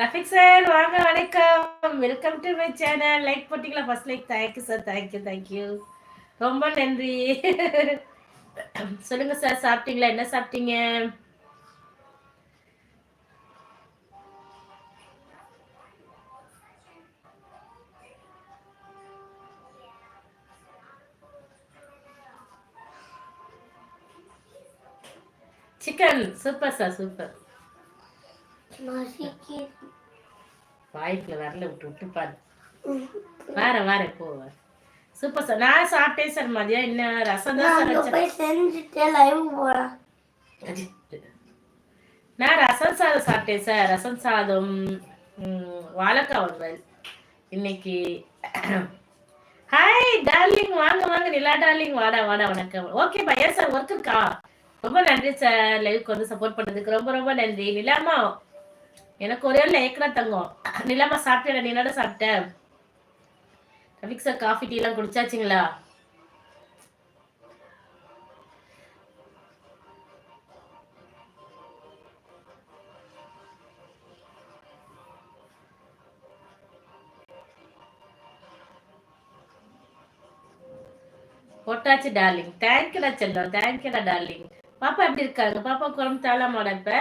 Rafiq sir வாங்க வணக்கம். Welcome to my channel like போட்டிங்களா? First like thank you sir thank you thank you ரொம்ப நன்றி. சொல்லுங்க சார் சாப்பிட்டீங்களா? என்ன சாப்பிட்டீங்க? சிக்கன் சூப்பர் சார் சூப்பர் வாய்ப்புல வரல விட்டு விட்டு பாரு. வார வார போ சூப்பர் சார் நான் சாப்பிட்டேன் சார் மதியம் என்ன ரசம் தான் போய் செஞ்சுட்டு லைவ் போறேன் நான் ரசம் சாதம் சாப்பிட்டேன் சார் ரசம் சாதம் வாழைக்காய் வறுவல் இன்னைக்கு ஹாய் டார்லிங் வாங்க வாங்க நிலா டார்லிங் வாடா வாடா வணக்கம். ஓகே பையா சார் ஒர்க் இருக்கா? ரொம்ப நன்றி சார் லைவுக்கு வந்து சப்போர்ட் பண்ணதுக்கு ரொம்ப ரொம்ப நன்றி. நிலாமா? எனக்கு ஒரே ஒரு லைக் தங்கம். நிலமா சாப்பிட்டேன் நீ என்னடா சாப்பிட்ட ரவிக் சார் காஃபி டீ எல்லாம் குடிச்சாச்சுங்களா? போட்டாச்சு டார்லிங் தேங்க்யூடா செல்லம் தேங்க்யூடா டார்லிங் பாப்பா எப்படி இருக்காங்க? பாப்பா குழம்பு தாளாமாடா இப்ப?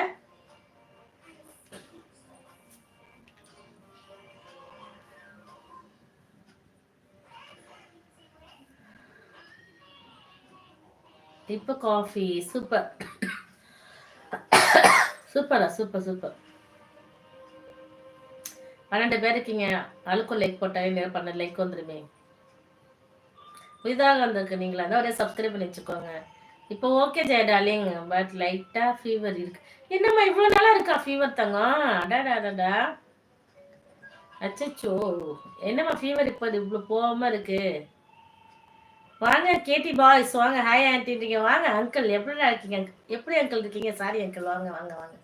இப்போ காஃபி சூப்பர் சூப்பரா சூப்பர் சூப்பர் பன்னெண்டு பேர் இருக்கீங்க. அழுக்கும் லைக் போட்டாலே நேரம் பண்ண லைக் வந்துருமே. புதிதாக வந்திருக்கு நீங்களா? தான் ஒரே சப்ஸ்கிரைப் பண்ணி வச்சுக்கோங்க. இப்போ ஓகே ஜெய டார்லிங். பட் லைட்டாக ஃபீவர் இருக்கு. என்னம்மா இவ்வளோ நாளாக இருக்கா ஃபீவர் தங்கம்? அடாடா அடாடா. அச்சோ என்னம்மா ஃபீவர் இப்போ இவ்வளோ போகாம இருக்கு. வாங்க கேட்டி பாய்ஸ் வாங்க ஹாய் ஆன்ட்டின்றீங்க வாங்க அங்கிள் எப்படி இருக்கீங்க? எப்படி அங்கிள் இருக்கீங்க? சாரி அங்கிள் வாங்க வாங்க வாங்க.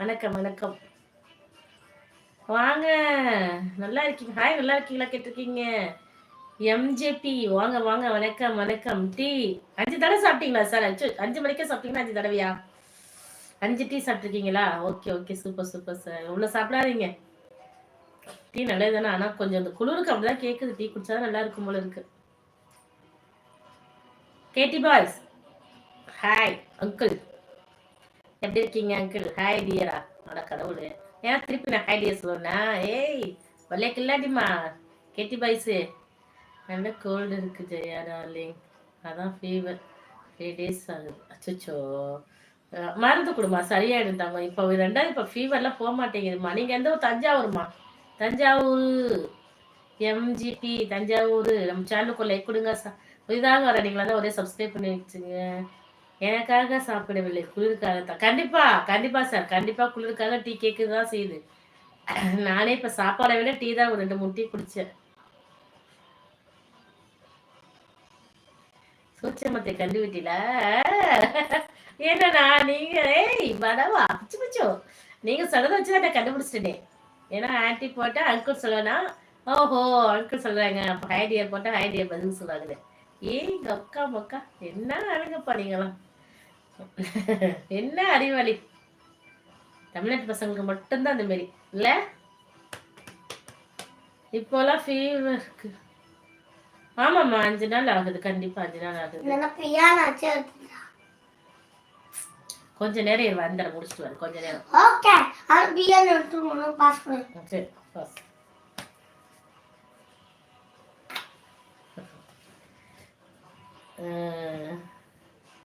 வணக்கம் வணக்கம். வாங்க நல்லா இருக்கீங்க. ஹாய் நல்லா இருக்கீங்களா? கேட்டிருக்கீங்க. எம்ஜேபி வாங்க வாங்க வணக்கம் வணக்கம். டீ அஞ்சு தடவை சாப்பிட்டீங்களா சார் அஞ்சு அஞ்சு மணிக்கே சாப்பிட்டீங்களா அஞ்சு தடவையா? அஞ்சு tea சாப்பிட்ருக்கீங்களா okay okay super super sir இவ்வளோ சாப்பிடாதீங்க. டீ நல்லது தானே ஆனால் கொஞ்சம் அந்த குளிருக்கு அப்படிதான் கேட்குது டீ குடிச்சா நல்லா இருக்கும் போல இருக்கு. கேட்டி பாய்ஸ். ஹாய் அங்கிள் எப்படி இருக்கீங்க அங்கிள் ஹாய் டியரா அட கடவுள். ஏன் திருப்பி நான் ஹாய் டியர் சொல்லுவேன்னா ஏய் வல்லே கில்லாடிமா கேட்டி பாய்ஸு நல்ல கோல்டு இருக்கு ஜெயா டார்லிங் அதான் ஃபீவர் த்ரீ டேஸ் ஆகுது. அச்சோ மருந்து கொடுமா சரியாயிடும் தாங்க இப்போ ரெண்டாவது இப்போ ஃபீவர்லாம் போக மாட்டேங்குதுமா நீங்கள் எந்த ஒரு தஞ்சாவூர்மா? தஞ்சாவூர். எம்ஜிபி தஞ்சாவூர். நம்ம சேனலுக்கு லைக் கொடுங்க சா புதிதாக வர நீங்களா தான் ஒரே சப்ஸ்கிரைப் பண்ணி வச்சுங்க. எனக்காக சாப்பிடவில்லை குளிருக்காக தான். கண்டிப்பா கண்டிப்பா சார் கண்டிப்பா குளிருக்காக டீ கேக்கு தான் செய்யுது. நானே இப்ப சாப்பாடை விட டீ தான் ஒரு ரெண்டு மூணு டீ குடிச்சேன். சூச்சமத்தை கண்டுபிட்டில என்னண்ணா நீங்க? ஏய் படவா பிச்சு பிச்சோ நீங்க சொன்னதை வச்சு நான் கண்டுபிடிச்சிட்டேன். ஏன்னா ஆன்டி போட்டா அங்கிள் சொல்லனா ஓஹோ அங்கிள் சொல்றாங்க. அப்போ ஹைடியர் போட்டா ஹைடியர் பதில் சொல்றாங்களே ஏய் கக்கா மக்கா என்ன அழகப்பா நீங்களாம் என்ன அறிவாளி? தமிழ்நாட்டு பசங்களுக்கு மட்டும்தான் அந்த மாதிரி இல்ல? இப்போலாம் ஃபீவர் இருக்கு. ஆமாம்மா அஞ்சு நாள் ஆகுது கண்டிப்பா அஞ்சு நாள் ஆகுது. கொஞ்ச நேரம் இரு வந்துடுறேன் முடிச்சுட்டு வரேன் கொஞ்ச நேரம். ஓகே அது பிரியாணி எடுத்து பாஸ் பண்ணு சரி பாஸ். 嗯